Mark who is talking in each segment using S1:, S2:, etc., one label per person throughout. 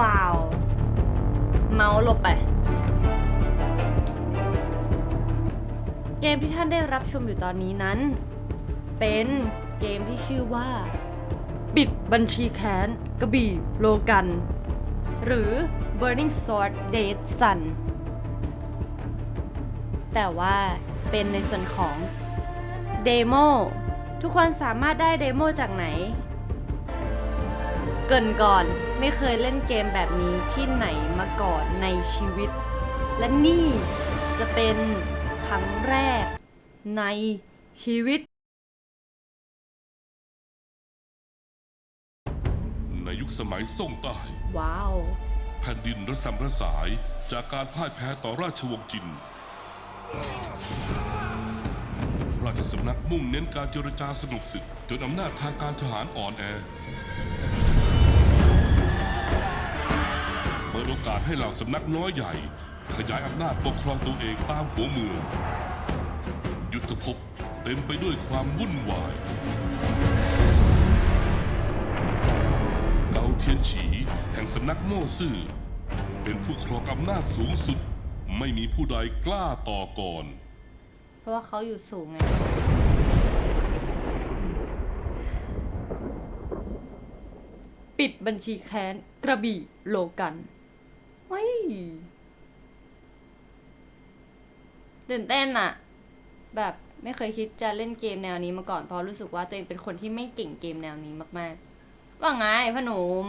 S1: ว้าว เมาส์หลบไป เกมที่ท่านได้รับชมอยู่ตอนนี้นั้น เป็นเกมที่ชื่อว่า ปิดบัญชีแค้นกระบี่โลกัน หรือ Burning Sword Date Sun แต่ว่าเป็นในส่วนของเดโมทุกคนสามารถได้เดโมจากไหน เกินก่อน ไม่เคยเล่นเกมแบบนี้ที่ไหนมาก่อนในชีวิต และนี่จะเป็นครั้งแรกในชีวิต
S2: ในยุคสมัยส่งใต้
S1: ว้าว
S2: แผ่นดินระสำระสายจากการพ่ายแพ้ต่อราชวงศ์จิน ราชสำนักมุ่งเน้นการเจรจาสนุกศึก จนอำนาจทางการทหารอ่อนแอ ปิดโอกาสให้เหล่าสำนักน้อยใหญ่ ขยายอำนาจปกครองตัวเองตามหัวเมือง ยุทธภพเต็มไปด้วยความวุ่นวายเกาเทียนฉีแห่งสำนักโม่ซื่อ เป็นผู้ครองอำนาจสูงสุด ไม่มีผู้ใดกล้าต่อก่อน
S1: เพราะว่าเขาอยู่สูงไงปิดบัญชีแค้น กระบี่โลกัน ตื่นเต้นอะแบบไม่เคยคิดจะเล่นเกมแนวนี้มาก่อนเพราะรู้สึกว่าตัวเองเป็นคนที่ไม่เก่งเกมแนวนี้มากๆ ว่าไงพ่อหนุ่ม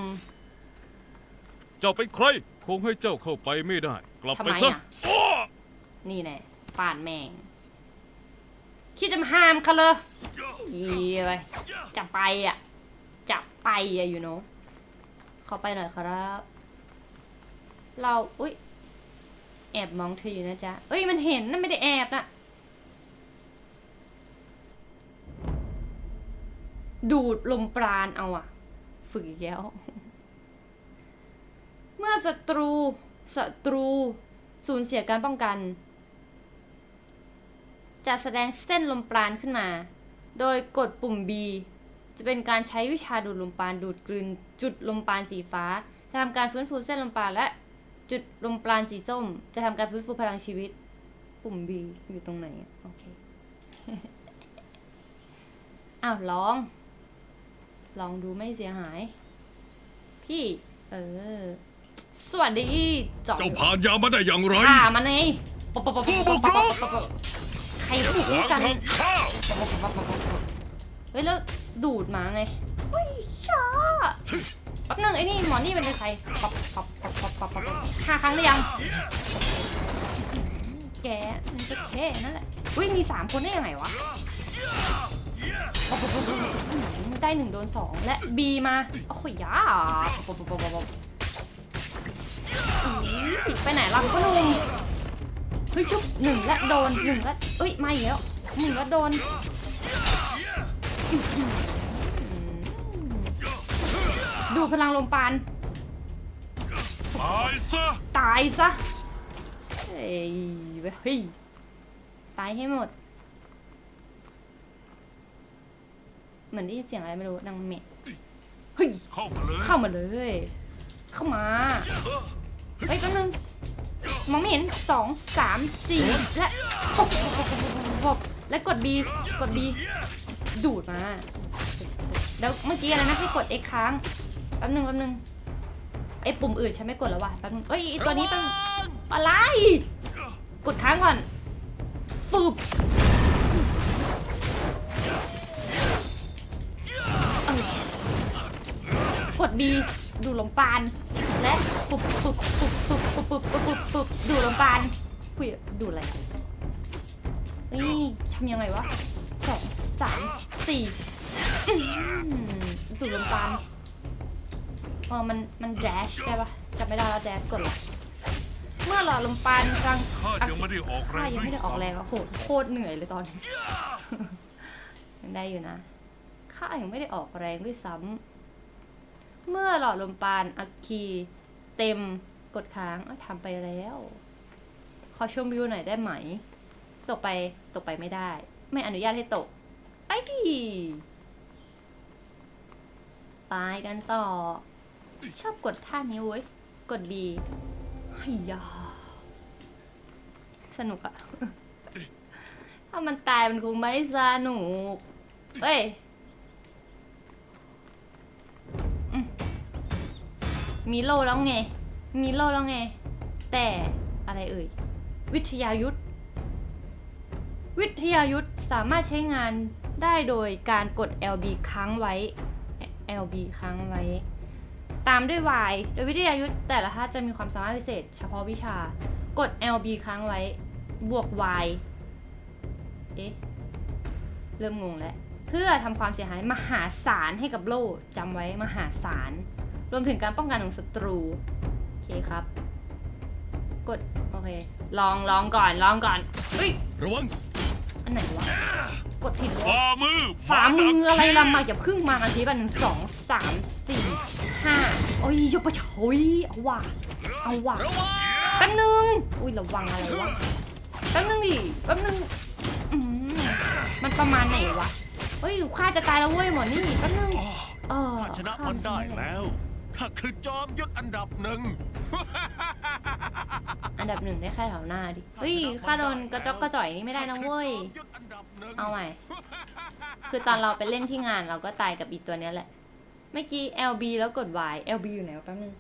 S3: เจ้าเป็นใคร คงให้เจ้าเข้าไปไม่ได้ กลับ
S1: ทำ
S3: ไป
S1: ไม
S3: ซะ
S1: อะนี่แน่ฟาดแมงคิดจะมาห้ามเขาเลยยีไปจะไปอะจะไปอะอยู่เนาะขอไปหน่อยครับ เราอุ้ยแอบมองเธออยู่นะจ๊ะเอ้ยมันเห็นนั่นไม่ได้แอบนะดูดลมปราณเอาอะฝึกอีกแล้ว เมื่อศัตรูศัตรูสูญเสียการป้องกัน จะแสดงเส้นลมปราณขึ้นมา โดยกดปุ่ม B จะเป็นการใช้วิชาดูดลมปราณดูดกลืนจุดลมปราณสีฟ้าจะทำการฟื้นฟูเส้นลมปราณและ จุดลมปราณสีส้ม จะทำการฟื้นฟูพลังชีวิต ปุ่ม B อยู่ตรงไหนอะโอเค อ้าว ลอง ลองดูไม่เสียหาย พี่ เออ สวัสดีจอม
S3: เจ้าผ่านยามาได้อย่างไร
S1: ฆ่ามันไงปะปะปะปะปะปะปะปะปะใครพูด
S3: ขวาง
S1: กัน
S3: ทางข้า
S1: เฮ้ย แล้วดูดมาไงเฮ้ยช้า แป๊บนึงไอ้นี่หมอนี่เป็นใครปับปับปับปับปับปับห้าครั้งหรือยัง แกมันจะแค่นั่นแหละอุ้ยมีสามคนได้ยังไงวะได้หนึ่งโดนสองและบีมาโอ้โหยาปับปับปับปับไปไหนล่ะพ่อหนุ่มเฮ้ยชุบหนึ่งและโดนหนึ่งและเอ้ยมาอีกแล้วหนึ่งและโดน ดูพลังลมปาน
S3: ตายซะ
S1: ตายซะเฮ้ยเว้ยเฮ้ยตายให้หมด เหมือนได้ยินเสียงอะไรไม่รู้ดังเมะเฮ้ย
S3: เข้ามาเลย
S1: เข้ามาเลย เข้ามาเฮ้ยแป๊บนึงมองไม่เห็นสองสามสี่และปบปบปบปบปบและกด B กด B ดูดมา แล้วเมื่อกี้อะไรนะให้กด X ค้าง แป๊บนึงแป๊บนึงไอ้ปุ่มอื่นฉันไม่กดแล้วว่ะแป๊บนึงเอ้ยไอ้ตัวนี้เป็นอะไร กดค้างก่อนฟืบเออกด B ดูลมปาน และปุบปุบปุบปุบปุบปุบปุบปุบปุบดูลมปานคุยดูอะไรนี่ทำยังไงวะสองสามสี่อื้อหือดูลมปาน อ๋อมันมันแดชได้ปะจำไม่ได้แล้วแดชกดละเมื่อหล่อลมปานกลาง
S3: ข้ายังไม่ได้ออกแร
S1: ข้างยังไม่ได้ออกแรง
S3: ด้
S1: แล้วโหโคตรเหนื่อยเลยตอนนี้ยังได้อยู่นะข้ายังไม่ได้ออกแรงด้วยซ้ำเมื่อหลอดลมปานอัคคีเต็มกดค้างอ้าวทำไปแล้ว ขอชมวิวหน่อยได้ไหม ตกไปตกไปไม่ได้ ไม่อนุญาตให้ตก ไปดิไปกันต่อ ชอบกดท่านี้เว้ย กด B ไอ้ยาสนุกอะถ้ามันตายมันคงไม่สนุกเฮ้ยมมีโลแล้วไง มีโลแล้วไง แต่อะไรเอ่ย วิทยายุทธ วิทยายุทธสามารถใช้งานได้โดยการกด LB ค้างไว้ LB ค้างไว้ ตามด้วย Y โดยวิทยายุทธแต่ละท่าจะมีความสามารถพิเศษ เฉพาะวิชา กด LB ค้างไว้ บวก Y เอ๊ะ เริ่มงงแล้ว เพื่อทำความเสียหายมหาศาลให้กับโล่จำไว้มหาศาล รวมถึงการป้องกันของศัตรู โอเคครับ กด โอเค ลองลองก่อนลองก่อน เฮ้ย
S3: ระวัง
S1: อันไหนวะ กดผิดวะ
S3: ฝ่ามือ
S1: ฝามืออะไรลำมาอย่าพึ่งมานาทีบันหนึ่งสองสามสี่ห้า โอ้ยยกไปเฉยเอาว่ะเอาว่ะ
S3: ระวัง
S1: แป๊บนึงอุ้ยระวังอะไรวะแป๊บนึงดิแป๊บนึงอืมมันประมาณไหนวะเฮ้ยข้าจะตายแล้วเว้ยหมอนี่แป๊บนึงเออ
S4: ข้าชนะมันได้แล้วข้าคือจอมยุทธอันดับหนึ่ง
S1: อันดับหนึ่งได้แค่แถวหน้าดิเฮ้ยข้าโดนกระจอกกระจ่อยนี่ไม่ได้นะเว้ย
S4: ข้าคือจอมยุทธอันดับหนึ่ง
S1: เอาใหม่คือตอนเราไปเล่นที่งานเราก็ตายกับอีตัวเนี้ยแหละ เมื่อกี้ LB แล้วกด Y LB อยู่ไหนวะแป๊บนึง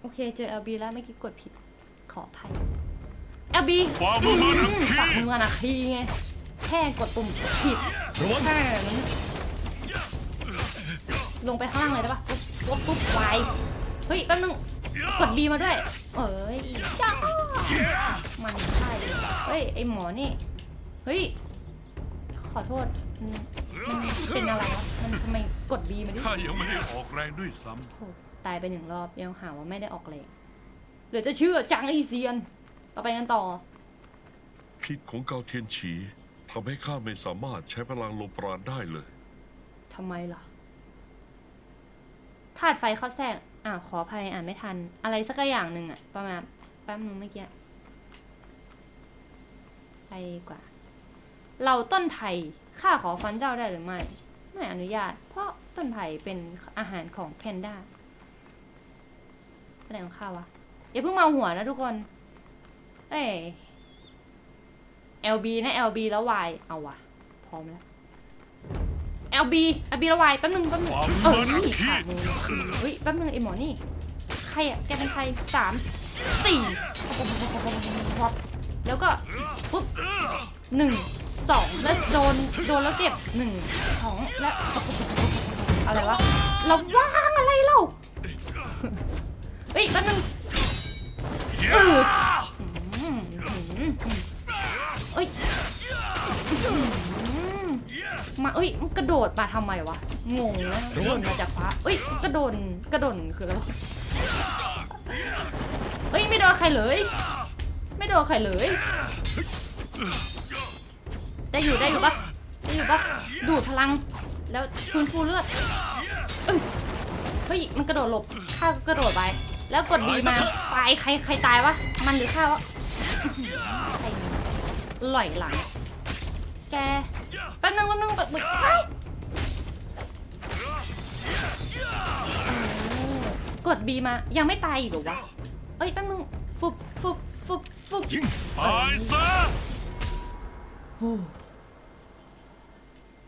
S1: โอเค เจอ LB แล้วเมื่อกี้กดผิด ขออภัย LB
S3: ฝ่ามือมาหนึ่งที
S1: ฝักมือมานาทีไง แค่กดปุ่มผิด
S3: ระวัง
S1: แค่นั้นลงไปข้างล่างเลยได้ปะปุ๊บปุ๊บปุ๊บ Y เฮ้ยแป๊บนึง กด B มาด้วย เอ้ยจ้ามันใช่เลยเฮ้ย ไอหมอนี่ เฮ้ย ขอโทษ มันมันเป็นอะไรวะมันทำไมกด B มาดิ
S3: ข้ายังไม่ได้ออกแรงด้วยซ้
S1: โถ่ตายไปหนึ่งรอบยังหาว่าไม่ได้ออกเลยเหลือจะเชื่อจังอีเซียน ต่อไปกันต่อ
S5: พิษของเกาเทียนฉีทำให้ข้าไม่สามารถใช้พลังลมปราณได้เลย
S1: ทำไมล่ะธาตุไฟเข้าแทรกอ่าขออภัยอ่านไม่ทัน อะไรสักอย่างหนึ่งอะประมาณแป๊บนึงเมื่อกี้ ไปดีกว่า เราต้นไผ่ข้าขอฟันเจ้าได้หรือไม่ ไม่อนุญาต เพราะต้นไผ่เป็นอาหารของแพนด้าอะไรของข้าวะอย่าเพิ่งเมาหัวนะทุกคน เอ้ย LB นะ LB แล้ว Y เอาวะพร้อมแล้ว LB LB แล้ว Y แป๊บนึงแป๊บนึงเออนี่ขามือเฮ้ยแป๊บนึงไอหมอนี่ ใครอะแกเป็นใครสามสี่แล้วก็ปุ๊บหนึ่ง สองแล้วโดนโดนแล้วเก็บหนึ่งสองแล้วอะไรวะเราว่างอะไรเราเฮ้ยแป๊บนึงเออเอ้ยมาเอ้ยมันกระโดดมาทำไมวะงงนะกระโดดมาจากฟ้าเอ้ยกระโดดกระโดดคืออะไรวะเอ้ยไม่โดนใครเลย ไม่โดนใครเลย ได้อยู่ได้อยู่ปะได้อยู่ปะดูดพลัง แล้วฟื้นฟูเลือดเอ้ยเฮ้ยมันกระโดดหลบข้าก็กระโดดไป แล้วกดบีมาตายใครใครตายวะมันหรือข้าวะอื้อหือใครหล่อยหลัง แกแป๊บนึงแป๊บนึงแบบไปกดบีมายังไม่ตายอีกเหรอวะเอ้ยแป๊บนึงฟุบฟุบฟุบฟุบำ
S3: ยิงตายซะ
S1: โอ้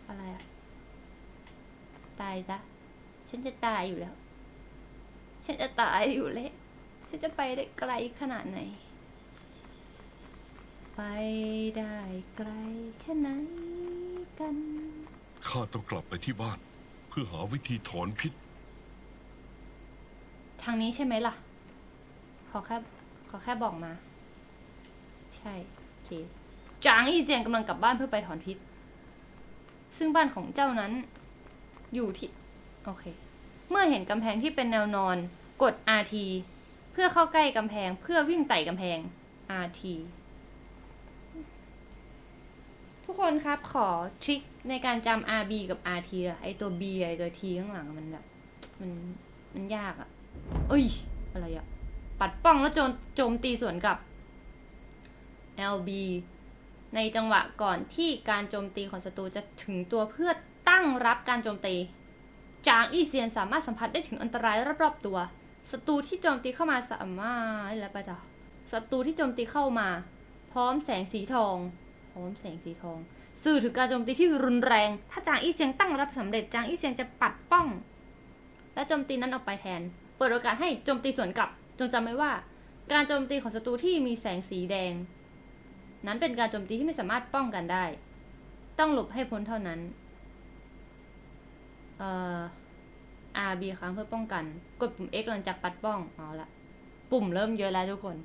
S1: อะไรอะ ตายซะ ฉันจะตายอยู่แล้ว ฉันจะตายอยู่แล้ว ฉันจะไปได้ไกลขนาดไหน ไปได้ไกลแค่ไหนกัน
S5: ข้าต้องกลับไปที่บ้าน เพื่อหาวิธีถอนพิษ
S1: ทางนี้ใช่ไหมล่ะ ขอแค่ขอแค่บอกมา ใช่ โอเค จางอีเซียนกำลังกลับบ้านเพื่อไปถอนพิษ ซึ่งบ้านของเจ้านั้น อยู่ที่ โอเค เมื่อเห็นกำแพงที่เป็นแนวนอน กด RT เพื่อเข้าใกล้กำแพงเพื่อวิ่งไต่กำแพง RT ทุกคนครับขอทริคในการจำ RB กับ RT อะไอตัว B ไอตัว T ข้างหลังมันแบบ มันมันยากอะเอ้ย อะไรอะปัดป้องแล้วโจมโจมตีสวนกับ LB ในจังหวะก่อนที่การโจมตีของศัตรูจะถึงตัวเพื่อ ตั้งรับการโจมตี จางอี้เซียนสามารถสัมผัสได้ถึงอันตรายรอบๆตัวศัตรูที่โจมตีเข้ามาสามารถแล้วปะจ๊ะศัตรูที่โจมตีเข้ามา พร้อมแสงสีทอง พร้อมแสงสีทอง สื่อถึงการโจมตีที่รุนแรง ถ้าจางอี้เซียงตั้งรับสำเร็จจางอี้เซียงจะปัดป้อง และโจมตีนั้นออกไปแทน เปิดโอกาสให้โจมตีสวนกลับ จงจำไว้ว่า การโจมตีของศัตรูที่มีแสงสีแดง นั้นเป็นการโจมตีที่ไม่สามารถป้องกันได้ ต้องหลบให้พ้นเท่านั้น เอ่อ R B ครั้งเพื่อป้องกัน กดปุ่ม X หลังจากปัดป้องเอาละปุ่มเริ่มเยอะแล้วทุกคน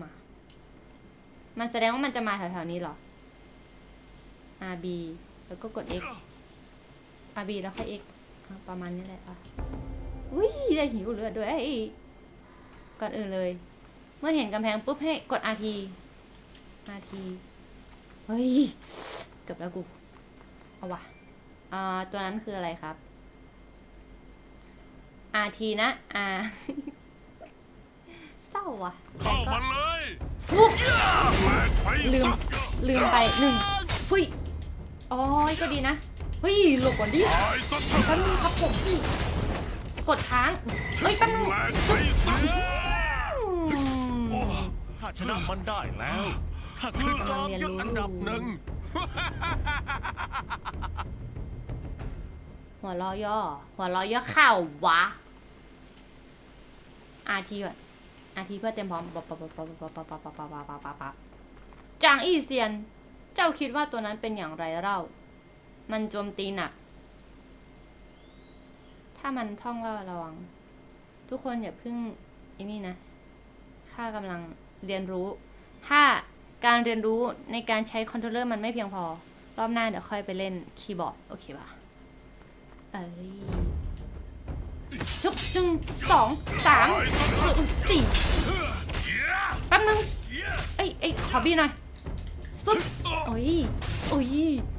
S1: มา มันแสดงว่ามันจะมาแถวๆนี้เหรอ R B แล้วก็กด X R B แล้วค่อย X อะประมาณนี้แหละอะอุ้ยได้หิวเลือดด้วยก่อนอื่นเลย เมื่อเห็นกำแพงปุ๊บให้กด RT RT เฮ้ย เกือบแล้วกู เอาวะ อ่าตัวนั้นคืออะไรครับ RT นะ R เศร้าว่ะแต่
S4: เข้า
S1: ก็
S4: มาเลย
S1: ทุก
S4: แหวกไป
S1: ลืม
S4: ซะ
S1: ลืมไปหนึ่งฟุยโอ้ยก็ดีนะเฮ้ยหลบก่อนดิ
S4: ตายซะเถอะ
S1: แป๊บนึงครับผมกดค้างเฮ้ยแป๊บนึง
S4: แหวกไปซะ
S1: อืม
S4: ถ้าชนะมันได้แล้วถ้าคือจอมยุทธอันดับหนึ่ง
S1: หัวเรอย่อ หัวเรอย่อข่าววะอาทีก่อนอาทีเพื่อเตรียมพร้อมปั๊บปั๊บปั๊บปั๊บปั๊บปั๊บปั๊บปั๊บปั๊บปั๊บปั๊บจางอี้เซียน เจ้าคิดว่าตัวนั้นเป็นอย่างไรเล่า มันโจมตีหนัก ถ้ามันท่องก็ระวัง ทุกคนอย่าเพิ่งอันนี้นะ ข้ากำลังเรียนรู้ ถ้าการเรียนรู้ในการใช้คอนโทรลเลอร์มันไม่เพียงพอ รอบหน้าเดี๋ยวค่อยไปเล่นคีย์บอร์ด โอเคป่ะ ชุบหนึ่งสองสามสี่แป๊บนึงเอ้ยเอ้ยขอบีหน่อยสุดโอ้ยโอ้ย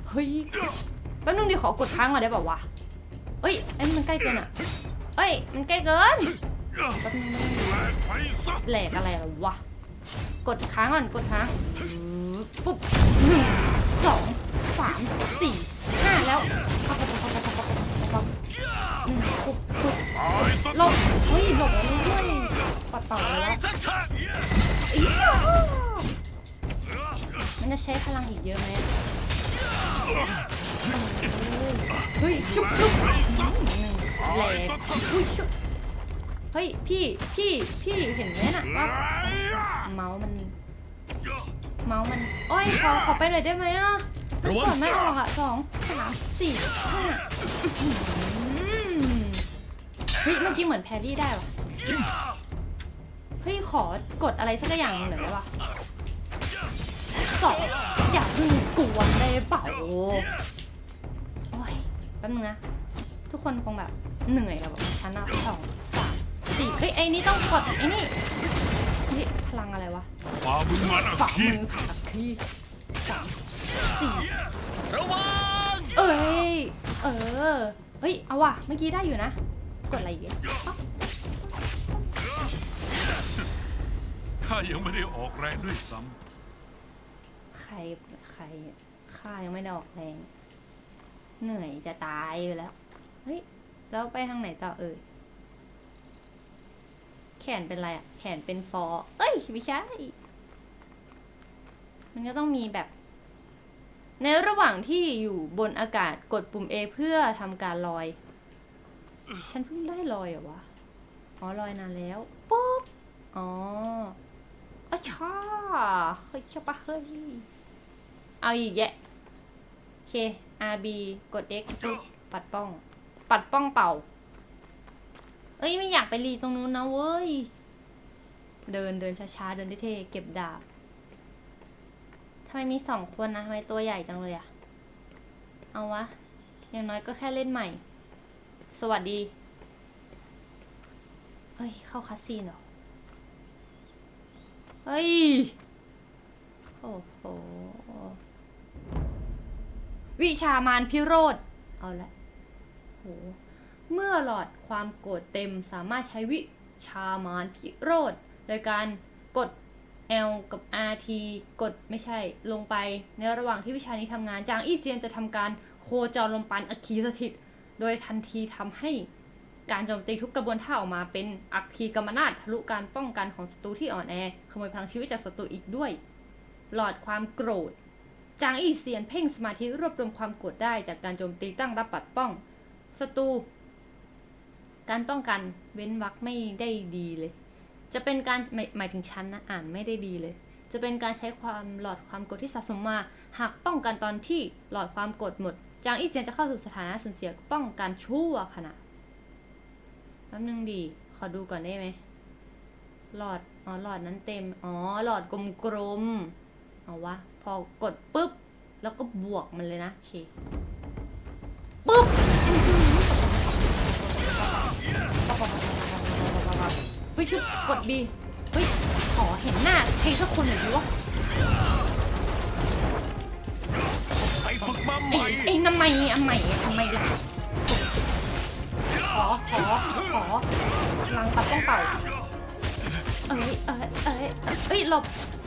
S1: เฮ้ยแป๊บนึงดิขอกดค้างก่อนได้ป่าวะเอ้ยไอ้มันใกล้เกินอะเอ้ยมันใกล้เกินแป๊บนึงแหลกอะไรหรอวะกดค้างก่อนกดค้างปุ๊บหนึ่งสองสามสี่ห้าแล้วปั๊บปั๊บปั๊ ปุ๊บปุ๊บหลบเฮ้ยหลบแล้วด้วยปัดเป่าเล
S4: ย
S1: วะมันจะใช้พลังอีกเยอะไหมเฮ้ยชุบชุบหนึ่งแหลกอุ้ยชุบเฮ้ยพี่พี่พี่เห็นไหมน่ะว่าเมาส์มันเมาส์มันโอ้ยขอขอไปหน่อยได้ไหมอะมันกดไม่ออกอะสองสามสี่ห้า เฮ้ยเมื่อกี้เหมือนแพรรี่ได้ว่ะเฮ้ยขอกดอะไรสักอย่างหนึ่งหน่อยได้ปะสองอย่าเพิ่งกวนได้เปล่าโอ้ยแป๊บนึงนะ ทุกคนคงแบบเหนื่อยแล้วแบบชั้นอะสองสามสี่เฮ้ยไอ้นี่ต้องกดไอ้นี่นี่พลังอะไรวะ
S3: ฝ่ามือมัน
S1: ฝ่ามือผักที่สามสี่
S4: ระวัง
S1: เอ้ยเออเฮ้ยเอาว่ะเมื่อกี้ได้อยู่นะ กดอะไรอีกอะอ๊ะ
S3: ข้ายังไม่ได้ออกแรงด้วยซ้
S1: ใครใครข้ายังไม่ได้ออกแรง เหนื่อยจะตายอยู่แล้ว เฮ้ยแล้วไปทางไหนต่อเอ่ย แขนเป็นอะไรอะแขนเป็นฟอร์เอ้ยไม่ใช่ มันก็ต้องมีแบบ ในระหว่างที่อยู่บนอากาศกดปุ่ม A เพื่อทำการลอย ฉันเพิ่งได้ลอยเหรอวะ อ๋อลอยนานแล้วปุ๊บอ๋ออ๋อชาเฮ้ยใช่ปะเฮ้ย เอาอีกแยะโอเค RB กด X ปุ๊บปัดป้อง ปัดป้องเป่า เอ้ยไม่อยากไปรีตรงนู้นนะเว้ย เดินเดินช้าๆ เดินเท่ๆเก็บดาบทำไมมีสองคนนะทำไมตัวใหญ่จังเลยอะเอาวะ อย่างน้อยก็แค่เล่นใหม่ สวัสดี เฮ้ย เข้าคัสซีนเหรอ เฮ้ย โอ้โห วิชามารพิโรธ เอาละโห เมื่อหลอดความโกรธเต็มสามารถใช้วิชามารพิโรธ โดยการกด L กับ RT กดไม่ใช่ลงไป ในระหว่างที่วิชานี้ทำงาน จางอี้เจียนจะทำการโคจรลมปันอคีสถิต โดยทันทีทำให้การโจมตีทุกกระบวนท่าออกมาเป็นอัคคีกรรมนาฏทะลุการป้องกันของศัตรูที่อ่อนแอขโมยพลังชีวิตจากศัตรูอีกด้วย หลอดความโกรธ จางอี้เซียนเพ่งสมาธิรวบรวมความโกรธได้จากการโจมตีตั้งรับปัดป้องศัตรูการป้องกันเว้นวรรคไม่ได้ดีเลย จะเป็นการหมายหมายถึงชั้นนะอ่านไม่ได้ดีเลย จะเป็นการใช้ความหลอดความกดที่สะสมมา หากป้องกันตอนที่หลอดความกดหมด จางอี้เซียนจะเข้าสู่สถานะสูญเสียป้องกันชั่วขณะแป๊บนึงดีขอดูก่อนได้ไหมหลอด อ๋อ หลอดนั้นเต็ม อ๋อ หลอดกลมๆ เอาวะ พอกดปุ๊บ แล้วก็บวกมันเลยนะ โอเค ปุ๊บฟิชุบกดบีเฮ้ย ขอเห็นหน้าใครสักคนหน่อยดิวะ
S4: ฝึกมาให
S1: ไอ้
S4: ม่
S1: ไอ้ทำไมทำไมทำไมล่ะ ขอ ขอ ขอพลังปัดต้องเป่าเอ้ยเอ้ยเอ้ยเอ้ยหลบ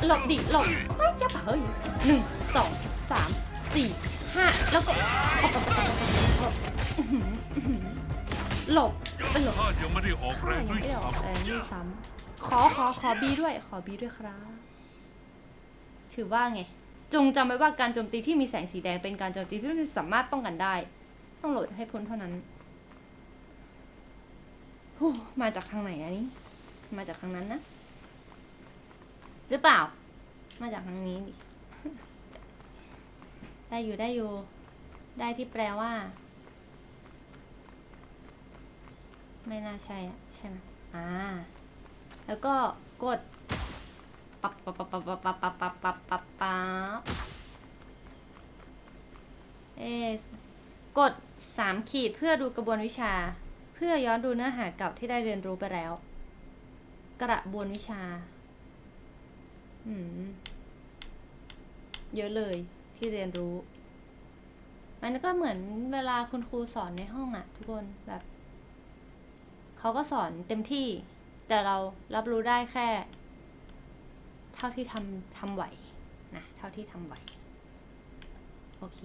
S1: หลบดิ หลบเฮ้ยอย่าเฮ้ยหนึ่งสองสามสี่ห้าแล้วก็อื้อหืออื้อหือหลบไปหลบ
S5: ข้ายังไม่ได้ออกแร
S1: ข้างยัง
S5: ด้วย
S1: ไม่ได้อ
S5: ซ้
S1: อกแรงด้วยซ้ำขอขอขอบีด้วย ขอบีด้วยครับ ถือว่าไง จงจำไว้ว่าการโจมตีที่มีแสงสีแดงเป็นการโจมตีที่สามารถป้องกันได้ ต้องโหลดให้พ้นเท่านั้นมาจากทางไหนอันนี้ มาจากทางนั้นนะ หรือเปล่า มาจากทางนี้ดิได้อยู่ได้อยู่ ได้ที่แปลว่า ไม่น่าใช่อะใช่ไหมอ่า แล้วก็กด ปั๊บปั๊บปั๊บปั๊บปั๊บปั๊บปั๊บปับปับปับปับเอกดสามขีดเพื่อดูกระบวนวิชา เพื่อย้อนดูเนื้อหาเก่าที่ได้เรียนรู้ไปแล้ว กระบวนวิชา อืม เยอะเลยที่เรียนรู้ มันก็เหมือนเวลาคุณครูสอนในห้องอะทุกคนแบบ เขาก็สอนเต็มที่ แต่เรารับรู้ได้แค่ เท่าที่ทำทำไหวนะเท่าที่ทำไหวโอเค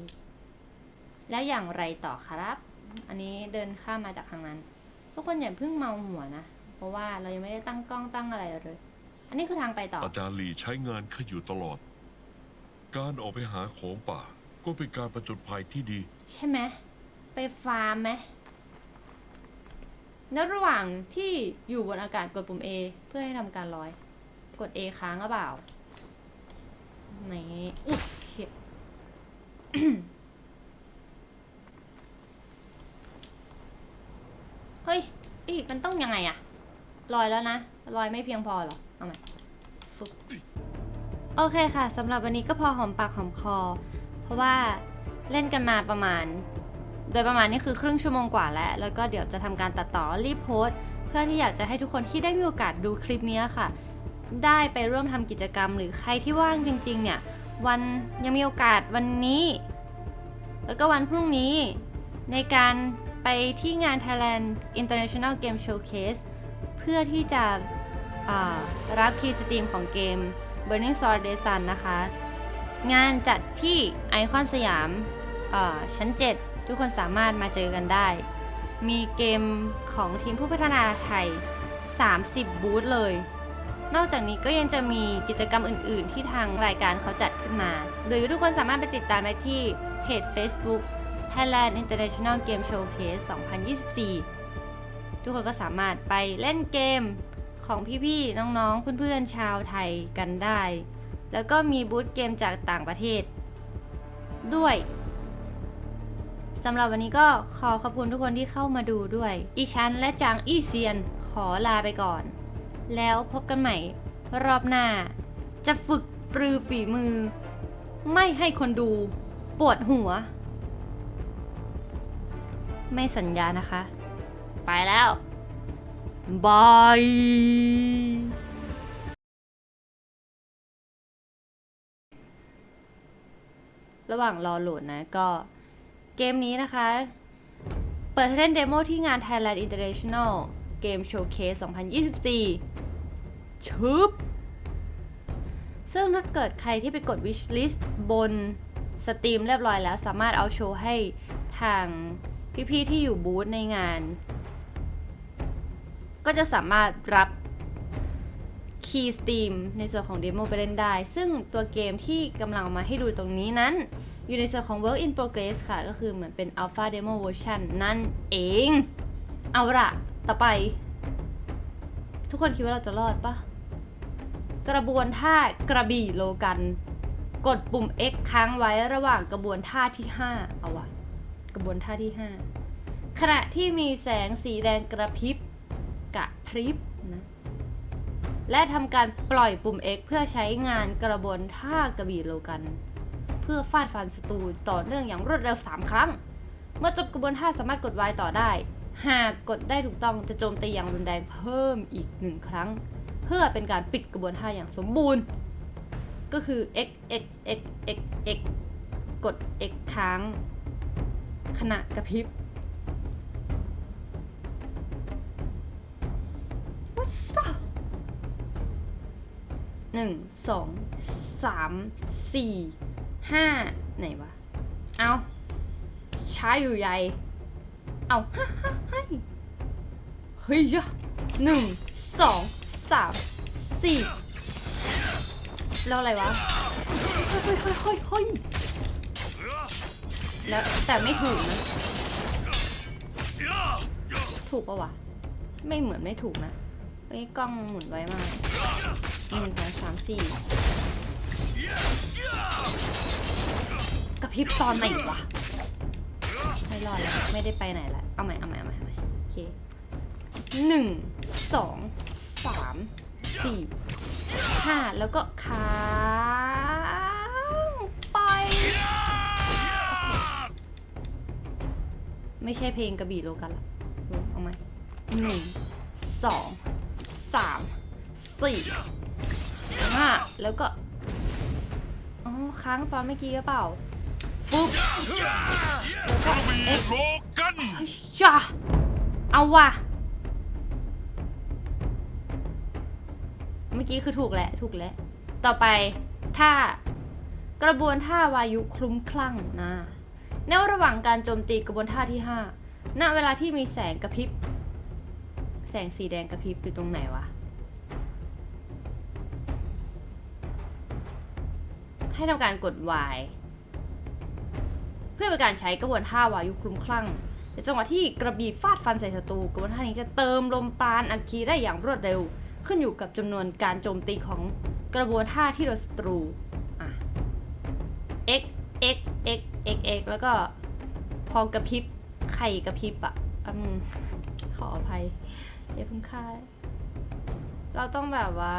S1: แล้วอย่างไรต่อครับ อันนี้เดินข้ามมาจากทางนั้นทุกคนอย่าเพิ่งเมาหัวนะ เพราะว่าเรายังไม่ได้ตั้งกล้องตั้งอะไรเลย อันนี้คือทางไปต่อำ
S5: อาจารย์หลีใช้งานข้าอยู่ตลอด การออกไปหาของป่า ก็เป็นการประจนภัยที่ดี
S1: ใช่ไหมไปฟาร์มไหมแล้วระหว่างที่อยู่บนอากาศกดปุ่ม A เพื่อให้ทำการลอย กด A ค้างหรือเปล่าไหนอุ๊ยเชี่ยเฮ้ยอีมันต้องยังไงอะลอยแล้วนะ ลอยไม่เพียงพอหรอ เอาใหม่ฟึบโอเคค่ะสำหรับวันนี้ก็พอหอมปากหอมคอ เพราะว่าเล่นกันมาประมาณ โดยประมาณนี้คือครึ่งชั่วโมงกว่าแล้ว แล้วก็เดี๋ยวจะทำการตัดต่อรีบโพสเพื่อที่อยากจะให้ทุกคนที่ได้มีโอกาสดูคลิปนี้ค่ะ ได้ไปร่วมทำกิจกรรม หรือใครที่ว่างจริง ๆ เนี่ย วันยังมีโอกาสวันนี้ แล้วก็วันพรุ่งนี้ในการไปที่งาน Thailand International Game Showcase เพื่อที่จะรับคีย์สตรีมของเกม Burning Sword Day Sun นะคะ งานจัดที่ไอคอนสยามชั้น 7 ทุกคนสามารถมาเจอกันได้ มีเกมของทีมผู้พัฒนาไทย 30 บูธเลย นอกจากนี้ก็ยังจะมีกิจกรรมอื่น ๆ ที่ทางรายการเขาจัดขึ้นมา หรือทุกคนสามารถไปติดตามได้ที่เพจ Facebook Thailand International Game Showcase 2024 ทุกคนก็สามารถไปเล่นเกมของพี่ ๆ น้อง ๆ เพื่อน ๆ ชาวไทยกันได้ แล้วก็มีบูธเกมจากต่างประเทศ ด้วยสำหรับวันนี้ก็ขอขอบคุณทุกคนที่เข้ามาดูด้วย อีชันและจางอี้เซียนขอลาไปก่อน แล้วพบกันใหม่ รอบหน้า จะฝึกปรือฝีมือ ไม่ให้คนดู ปวดหัว ไม่สัญญานะคะ ไปแล้ว บายระหว่างรอโหลดนะก็เกมนี้นะคะ เปิดให้เล่นเดโมที่งาน Thailand International Game Showcase 2024 ชึบ ซึ่งถ้าเกิดใครที่ไปกด wish list บนสตรีมเรียบร้อยแล้ว สามารถเอาโชว์ให้ทางพี่ๆที่อยู่บูธในงาน ก็จะสามารถรับ Key Steam ในส่วนของ Demo ไปเล่นได้ ซึ่งตัวเกมที่กำลังเอามาให้ดูตรงนี้นั้น อยู่ในส่วนของ Work in Progress ค่ะ ก็คือเหมือนเป็น Alpha Demo Version นั่นเอง เอาละ ต่อไป ทุกคนคิดว่าเราจะรอดปะกระบวนท่ากระบี่โลกัน กดปุ่ม X ค้างไว้ระหว่างกระบวนท่าที่ 5 เอาวะกระบวนท่าที่ 5 ขณะที่มีแสงสีแดงกระพริบกระพริบนะและทำการปล่อยปุ่ม X เพื่อใช้งานกระบวนท่ากระบี่โลกัน เพื่อฟาดฟันศัตรูต่อเนื่องอย่างรวดเร็ว 3 ครั้ง เมื่อจบกระบวนท่าสามารถกด Y ต่อได้ หากกดได้ถูกต้องจะโจมตีอย่างรุนแรงเพิ่มอีกหนึ่งครั้ง เพื่อเป็นการปิดกระบวนท่าอย่างสมบูรณ์ ก็คือ x x x x x กด x ค้าง ขณะกระพริบ What's up หนึ่งสองสามสี่ห้าไหนวะ เอาช้าอยู่ใหญ่ เอาฮ่าฮ่าเฮ้ยเฮ้ยยะหนึ่งสองสามสี่แล้วอะไรวะเฮ้ยเฮ้ยเฮ้ยเฮ้ยเฮ้ยแล้วแต่ไม่ถูกนะ ถูกปะวะ ไม่เหมือนไม่ถูกนะ เฮ้ย กล้องหมุนไว้มากหนึ่งสองสามสี่กระพริบตอนไหนวะ ไม่รอดแล้วไม่ได้ไปไหนละเอาใหม่เอาใหม่เอาใหม่เอาใหม่โอเคหนึ่งสองสามสี่ห้าแล้วก็ค้างไป ไม่ใช่เพลงกระบี่โลกันละเออเอาใหม่หนึ่งสองสามสี่ห้าแล้วก็ อ๋อ ค้างตอนเมื่อกี้หรือเปล่า ปุ๊บแล้วก็เอ๊ะ
S4: โลกัน
S1: เฮ้ยจ้าเอาว่ะ เมื่อกี้คือถูกแหละถูกแล้ว ต่อไปถ้ากระบวนท่าวายุคลุ้มคลั่งนะในระหว่างการโจมตีกระบวนท่าที่ 5 ณ เวลาที่มีแสงกระพริบ แสงสีแดงกระพริบอยู่ตรงไหนวะ ให้ทำการกด Y เพื่อเป็นการใช้กระบวนท่าวายุคลุมคลั่งในจังหวะที่กระบี่ฟาดฟันใส่ศัตรูกระบวนท่านี้จะเติมลมปราณอัคคีได้อย่างรวดเร็ว ขึ้นอยู่กับจำนวนการโจมตีของกระบวนท่าที่โดนศัตรูอะ x x x x x แล้วก็พอกระพริบไข่กระพริบอะอืมขออภัยอย่าเพิ่งค่ายเราต้องแบบว่า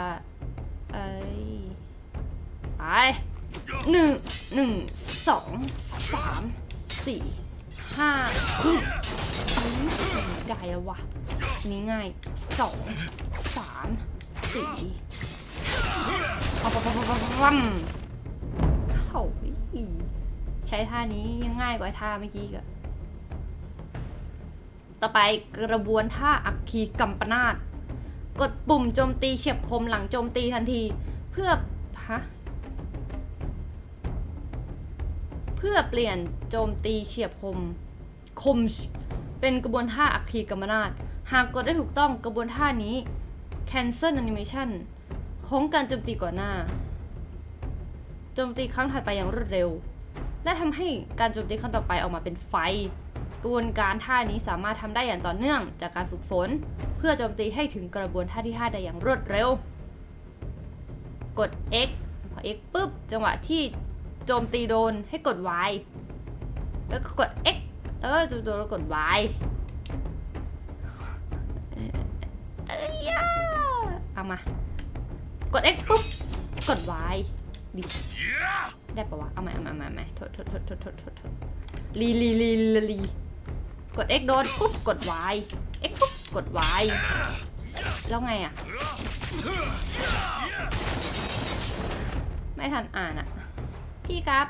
S1: เอ้ยไป หนึ่งหนึ่งสองสามสี่ห้าอืมเอ้ยได้แล้ววะนี้ง่ายสองสามสี่ปั๊บปั๊บปั๊บปั๊บปั๊มโอ้ยใช้ท่านี้ยังง่ายกว่าท่าเมื่อกี้อีก็ต่อไปกระบวนท่าอัคคีกัมปนาตกดปุ่มโจมตีเฉียบคมหลังโจมตีทันที เพื่อฮะ เพื่อเปลี่ยนโจมตีเฉียบคม คม เป็นกระบวนท่าอัคคีกรรมนาฏหากกดได้ถูกต้องกระบวนท่านี้ cancel animation ของการโจมตีก่อนหน้า โจมตีครั้งถัดไปอย่างรวดเร็ว และทำให้การโจมตีครั้งต่อไปออกมาเป็นไฟ กระบวนการท่านี้สามารถทำได้อย่างต่อเนื่องจากการฝึกฝน เพื่อโจมตีให้ถึงกระบวนท่าที่ 5 ได้อย่างรวดเร็ว กด X พอ X ปุ๊บ จังหวะที่ โจมตีโดนให้กด Y แล้วก็กด X แล้วก็โจมโดนแล้วกด Y เอ้ยเอามา กด X ปุ๊บ กด Y ดิได้ปะวะ เอาใหม่เอาใหม่เอาใหม่โทษโทษโทษโทษโทษโทษโทษลีลีลีลีลีกด X โดนปุ๊บ กด Y X ปุ๊บ กด Y แล้วไงอะ ไม่ทันอ่านอะ พี่ครับ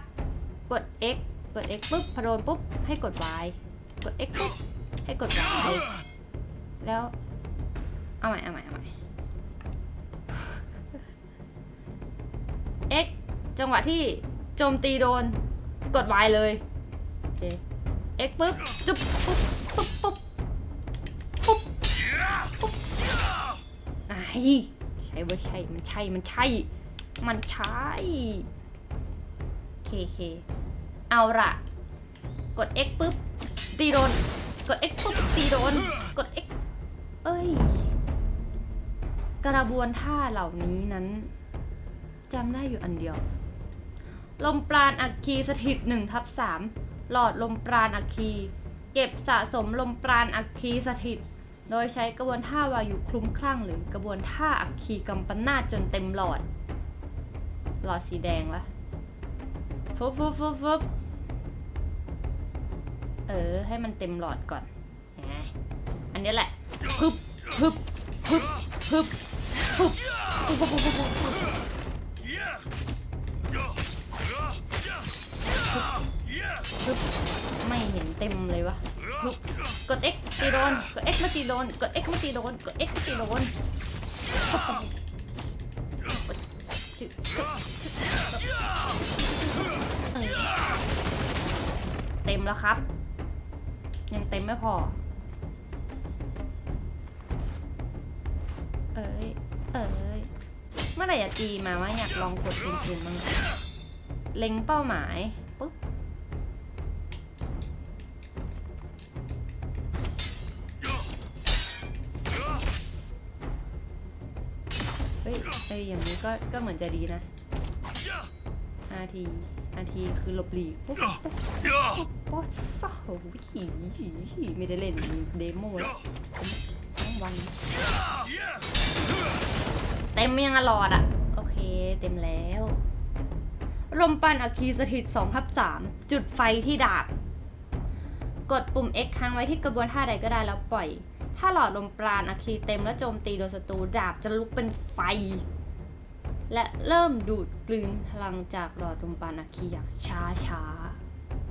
S1: กด X กด X ปุ๊บพอโดนปุ๊บ ให้กด Y กด X ปุ๊บ ให้กด Y แล้ว เอาใหม่เอาใหม่เอาใหม่ X จังหวะที่โจมตีโดน กด Y เลยโอเค X ปุ๊บ จุ๊บปุ๊บปุ๊บปุ๊บปุ๊บปุ๊บไหนใช่เว้ยใช่ มันใช่ มันใช่ มันใช่ เคเคเอาละกด X ปุ๊บตีโดน กด X ปุ๊บตีโดน กด X เอ้ย กระบวนท่าเหล่านี้นั้นจำได้อยู่อันเดียว ลมปราณอัคคีสถิต1ทับ3หลอดลมปราณอัคคี เก็บสะสมลมปราณอัคคีสถิต โดยใช้กระบวนท่าวายุคลุ้มคลั่งหรือกระบวนท่าอัคคีกำปนาจจนเต็มหลอด หลอดสีแดงวะ ฟบฟบฟบฟบเออ ให้มันเต็มหลอดก่อนอันนี้แหละพึบพึบพึบพึบพึบพึบไม่เห็นเต็มเลยวะกด X ตีโดน กด X ม่ตีโดน กด X ม่ตีโดน กด X ม่ตีโดน เต็มแล้วครับ ยังเต็มไม่พอ เอ้ย เอ้ย เมื่อไหร่จะจีมาว่าอยากลองกดอื่นๆบ้างเล็งเป้าหมายปุ๊บเฮ้ยเอ้ยอย่างนี้ก็ก็เหมือนจะดีนะนาที นาทีคือหลบหลีกปุ๊บปุ๊บปุ๊บปุ๊บสาวหีหีไม่ได้เล่นเดโมแล้วทั้งวัน เต็มยังอะหลอดอะโอเคเต็มแล้วลมปันอัคคีสถิต2ทับ3จุดไฟที่ดาบ กดปุ่ม X ค้างไว้ที่กระบวนท่าใดก็ได้แล้วปล่อย ถ้าหลอดลมปราณอัคคีเต็มแล้วโจมตีโดนศัตรูดาบจะลุกเป็นไฟ และเริ่มดูดกลืนพลังจากหลอดลมปาณอัคคีอย่างช้าช้า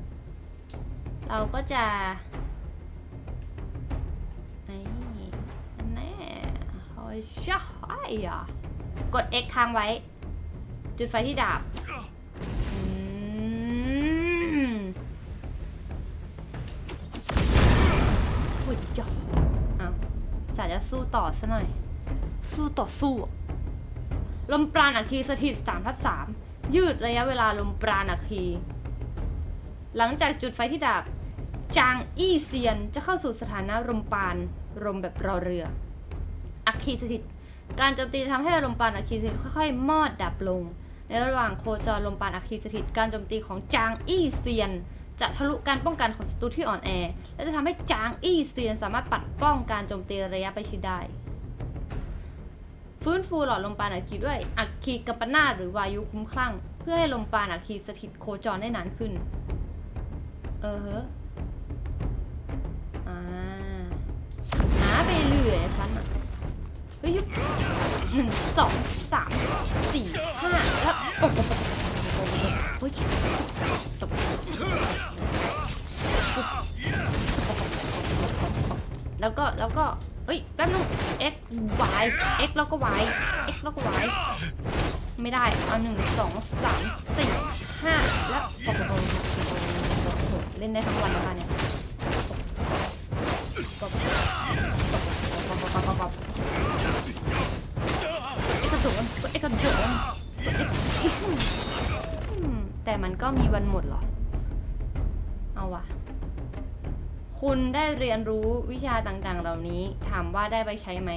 S1: ๆ เราก็จะนี่แน่โอ้ยช่าไอ้อะกด X ค้างไว้ จุดไฟที่ดาบอุ้ยจ้าอ้าวสาจะสู้ต่อซะหน่อย สู้ต่อสู้อะ ลมปราณอัคคีสถิต3ทับ3ยืดระยะเวลาลมปราณอัคคี หลังจากจุดไฟที่ดาบ จางอี้เซียนจะเข้าสู่สถานะลมปราณลมแบบรอเรือ อัคคีสถิต การโจมตีจะทำให้ลมปราณอัคคีสถิตค่อยๆ มอดดับลง ในระหว่างโคจรลมปราณอัคคีสถิต การโจมตีของจางอี้เซียน จะทะลุการป้องกันของศัตรูที่อ่อนแอ และจะทำให้จางอี้เซียนสามารถปัดป้องการโจมตีระยะประชิดได้ ฟื้นฟูหลอดลมปราณอัคคีด้วยอัคคีกัมปนาตหรือวายุคุ้มคลั่ง เพื่อให้ลมปราณอัคคีสถิตโคจรได้นานขึ้น เออฮะอ่าหาไปเรื่อยฉันอะเฮ้ยหนึ่งสองสามสี่ห้าแล้วโอ้โหเฮ้ยตบแล้วก็แล้วก็ เอ้ยแป๊บนึง x y x แล้วก็ y x แล้วก็ y ไม่ได้เอาหนึ่งสองสามสี่ห้าแล้วโอ้โหเล่นได้ทั้งวันแล้วค่ะเนี่ยเอ็กระโดดเอ็กกระโดดแต่มันก็มีวันหมดเหรอ คุณได้เรียนรู้วิชาต่างๆ เหล่านี้ ถามว่าได้ไปใช้ไหม